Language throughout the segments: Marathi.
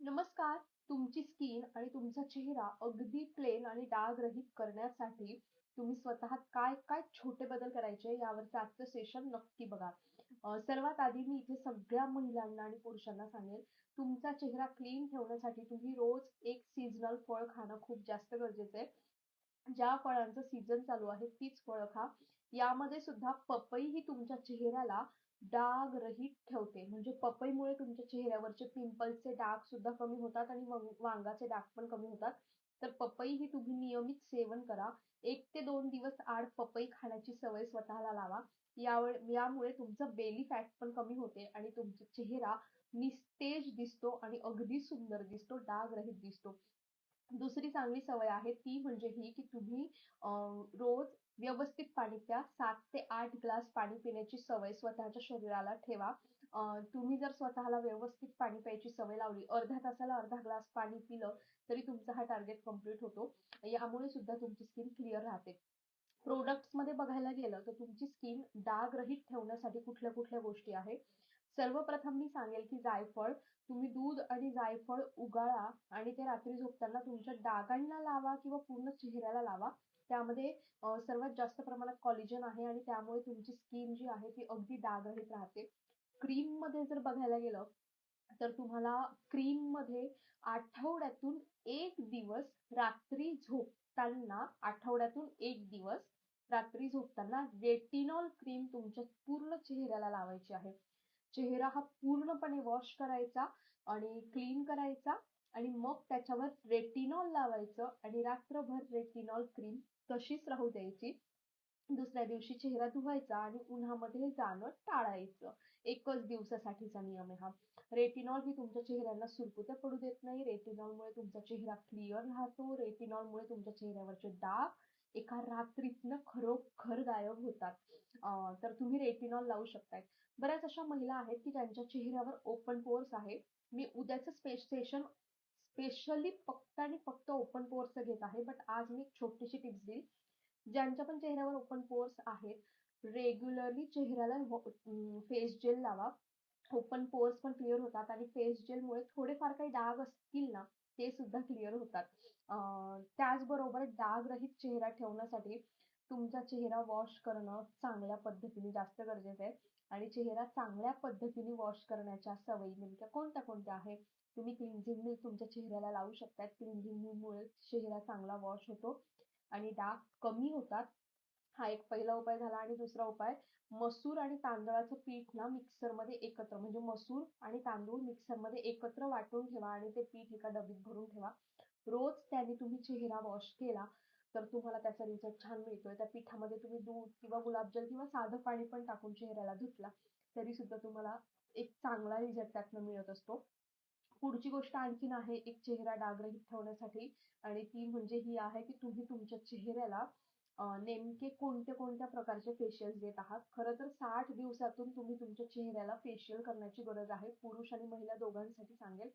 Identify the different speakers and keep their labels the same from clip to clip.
Speaker 1: नमस्कार. तुमची स्किन आणि तुमचा चेहरा अगदी प्लेन आणि डाग रहित करण्यासाठी तुम्ही स्वतः काय काय छोटे बदल करायचे यावरचं आजचं सेशन नक्की बघा. अं, सर्वात आधी मी इथे सगळ्या महिलांना आणि पुरुषांना सांगेन तुमचा चेहरा क्लीन ठेवण्यासाठी तुम्ही रोज एक सीझनल फळ खाणं खूप जास्त गरजेचं आहे. ज्या फळांचं सीझन चालू आहे तीच फळं खा. यामध्ये सुद्धा पपई ही तुमच्या चेहऱ्याला डाग रहित ठेवते. म्हणजे पपईमुळे तुमच्या चेहऱ्यावरचे पिंपल्सचे डाग सुद्धा कमी होतात आणि वांगाचे डाग पण कमी होतात. तर पपई ही तुम्ही नियमित सेवन करा. एक ते दोन दिवस आड पपई खाण्याची सवय स्वतःला लावा. यावेळ यामुळे तुमचं बेली फॅट पण कमी होते आणि तुमचा चेहरा निस्तेज दिसतो आणि अगदी सुंदर दिसतो डाग रहित दिसतो. दुसरी चांगली सवय आहे ती म्हणजे ही की तुम्ही रोज व्यवस्थित पाणी प्या. सात ते आठ ग्लास पाणी पिण्याची सवय स्वतःच्या शरीराला ठेवा. तुम्ही जर स्वतःला व्यवस्थित पाणी प्यायची सवय लावली अर्ध्या तासाला अर्धा ग्लास पाणी पिलं तरी तुमचा हा टार्गेट कंप्लीट होतो. यामुळे सुद्धा तुमची स्किन क्लिअर राहते. प्रोडक्ट्समध्ये बघायला गेलं तर तुमची स्किन डाग रहित ठेवण्यासाठी कुठल्या कुठल्या गोष्टी आहेत सर्वप्रथम मी सांगेल की जायफळ. तुम्ही दूध आणि जायफळ उगाळा आणि ते रात्री झोपताना तुमच्या डागांना लावा किंवा पूर्ण चेहऱ्याला लावा. त्यामध्ये सर्वात जास्त प्रमाणात कॉलेजन आहे आणि त्यामुळे तुमची स्किन जी आहे ती अगदी डागडीत राहते क्रीममध्ये जर बघायला गेलं तर तुम्हाला क्रीममध्ये आठवड्यातून एक दिवस रात्री झोपताना आठवड्यातून एक दिवस रात्री झोपताना रेटिनॉल क्रीम तुमच्या पूर्ण चेहऱ्याला लावायची आहे. चेहरा हा पूर्णपणे वॉश करायचा आणि क्लीन करायचा आणि मग त्याच्यावर रेटिनॉल लावायचं आणि रात्रभर रेटिनॉल क्रीम तशीच राहू द्यायची. दुसऱ्या दिवशी चेहरा धुवायचा आणि उन्हामध्ये जाणं टाळायचं. एकच दिवसासाठीचा नियम आहे हा. रेटिनॉल ही तुमच्या चेहऱ्याला सुरकुत्या पडू देत नाही. रेटिनॉलमुळे तुमचा चेहरा क्लिअर राहतो. रेटिनॉलमुळे तुमच्या चेहऱ्यावरचे डाग एका रात्रीतनं खरोखर गायब होतात. तर तुम्ही रेटिनॉल लावू शकताय. बऱ्याच अशा महिला आहेत की ज्यांच्या चेहऱ्यावर ओपन पोर्स आहे मी उद्याचं सेशन स्पेशली फक्त आणि फक्त ओपन पोर्स घेत आहे. बट आज मी एक छोटीशी टिप्स देईल. ज्यांच्या पण चेहऱ्यावर ओपन पोर्स आहेत रेग्युलरली चेहऱ्याला फेस जेल लावा. ओपन पोर्स पण क्लिअर होतात आणि फेस जेल मुळे थोडेफार काही डाग असतील ना ते सुद्धा क्लिअर होतात. त्याचबरोबर डाग रहित चेहरा ठेवण्यासाठी तुमचा चेहरा वॉश करणं चांगल्या पद्धतीने जास्त गरजेचं आहे. आणि चेहरा चांगल्या पद्धतीने वॉश करण्याच्या सवयी नेमक्या कोणत्या कोणत्या आहेत? तुम्ही क्लिन्झिंग मिल्क तुमच्या चेहऱ्याला लावू शकतात. क्लिन्झिंग मुळे चेहरा चांगला वॉश होतो आणि डाग कमी होतात. हा एक पहिला उपाय झाला आणि दुसरा उपाय मसूर आणि तांदळाचं पीठ ना मिक्सरमध्ये एकत्र म्हणजे मसूर आणि तांदूळ मिक्सरमध्ये एकत्र वाटून ठेवा आणि ते पीठ एका डबीत भरून ठेवा. रोज त्याने तुम्ही चेहरा वॉश केला तर तुम्हाला त्याचा रिझल्ट छान मिळतोय. त्या पिठामध्ये तुम्ही दूध किंवा गुलाबजल किंवा साधं पाणी पण टाकून चेहऱ्याला धुतला तरी सुद्धा तुम्हाला एक चांगला रिझल्ट त्यातनं मिळत असतो. पुढची गोष्ट आणखीन आहे एक चेहरा डागरहित ठेवण्यासाठी. आणि ती म्हणजे ही आहे की तुम्ही तुमच्या चेहऱ्याला नेमके कोणत्या कोणत्या प्रकारचे फेशियल देत आहात? खरं तर साठ दिवसातून तुम्ही तुमच्या चेहऱ्याला फेशियल करण्याची गरज आहे. पुरुष आणि महिला दोघांसाठी सांगेल.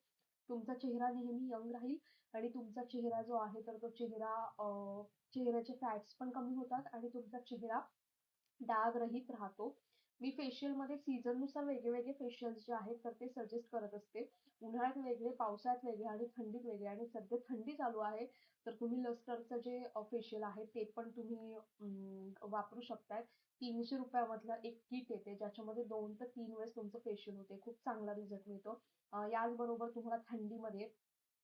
Speaker 1: तुमचा चेहरा नेहमी यंग राहील आणि तुमचा चेहरा जो आहे तर तो चेहरा अं, चेहऱ्याचे फॅट्स पण कमी होतात आणि तुमचा चेहरा डाग रहित राहतो. मी फेशियलमध्ये सीझननुसार वेगळे वेगळे फेशियल्स जे आहेत तर ते सजेस्ट करत असते. उन्हाळ्यात वेगळे पावसाळ्यात वेगळे आणि थंडीत वेगळे. आणि सध्या थंडी चालू आहे तर तुम्ही लस्टरचं जे फेशियल आहे ते पण तुम्ही वापरू शकताय. तीनशे रुपयामधलं एक किट येते ज्याच्यामध्ये दोन ते तीन वेळेस तुमचं फेशियल होते. खूप चांगला रिझल्ट मिळतो. याचबरोबर तुम्हाला थंडीमध्ये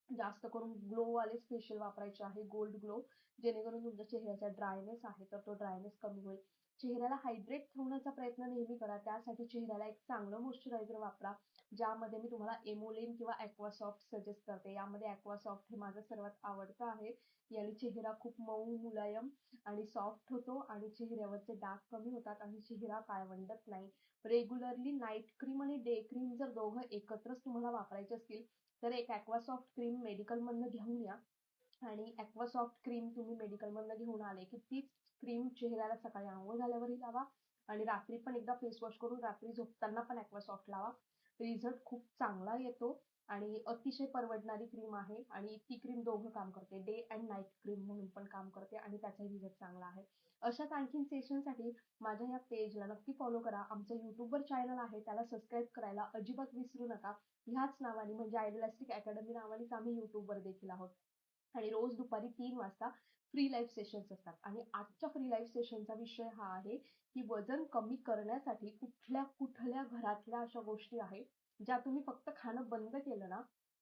Speaker 1: जास्त करून ग्लो वाले फेशियल वापरायचे आहे गोल्ड ग्लो जेणेकरून तुमच्या चेहऱ्याचा ड्रायनेस आहे तर तो ड्रायनेस कमी होईल. चेहऱ्याला हायड्रेट ठेवण्याचा प्रयत्न नेहमी करा. त्यासाठी चेहऱ्याला एक चांगलं मॉइश्चरायझर वापरा ज्यामध्ये मी तुम्हाला एमोलेन किंवा ॲक्वासॉफ्ट सजेस्ट करते. यामध्ये ॲक्वासॉफ्ट हे माझं सर्वात आवडतं आहे. याने चेहरा खूप मऊ मुलायम आणि सॉफ्ट होतो आणि चेहऱ्यावरचे डाग कमी होतात आणि चेहरा काळवंडत नाही. रेग्युलरली नाईट क्रीम आणि डे क्रीम जर दोघं एकत्रच तुम्हाला वापरायचे असतील तर एक ॲक्वासॉफ्ट क्रीम मेडिकलमधनं घेऊन या. आणि ॲक्वासॉफ्ट क्रीम तुम्ही मेडिकलमधनं घेऊन आले की तीच क्रीम चेहऱ्याला सकाळी आंघोळ झाल्यावरही लावा आणि रात्री पण एकदा फेस वॉश करून रात्री झोपताना पण ॲक्वासॉफ्ट लावा. रिझल्ट खूप चांगला येतो आणि अतिशय परवडणारी क्रीम आहे आणि ती क्रीम दोघं काम करते. डे अँड नाईट क्रीम म्हणून पण काम करते आणि त्याचा रिझल्ट चांगला आहे. अशाच आणखीन सेशनसाठी माझ्या या पेजला नक्की फॉलो करा. आमचं युट्यूबवर चॅनल आहे. त्याला सबस्क्राईब करायला अजिबात विसरू नका. ह्याच नावाने म्हणजे आयडलास्टिक अकॅडमी नावानेच आम्ही युट्यूबवर देखील आहोत. आणि रोज दुपारी तीन वाजता फ्री लाईव्ह सेशन्स असतात. आणि आजच्या फ्री लाईव्ह सेशनचा विषय हा आहे की वजन कमी करण्यासाठी कुठल्या कुठल्या घरातल्या अशा गोष्टी आहेत ज्या तुम्ही फक्त खाणं बंद केलं ना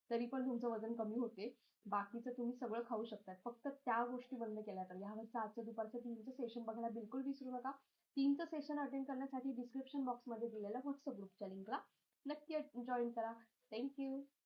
Speaker 1: तरी पण तुमचं वजन कमी होते. बाकीचं तुम्ही सगळं खाऊ शकतात. फक्त त्या गोष्टी बंद केल्या तर. यावरचं आजचं दुपारचं तीनचं सेशन बघायला बिलकुल विसरू नका. तीनचं सेशन अटेंड करण्यासाठी डिस्क्रिप्शन बॉक्समध्ये दिलेल्या व्हॉट्सअप ग्रुपच्या लिंकला नक्की जॉईन करा. थँक्यू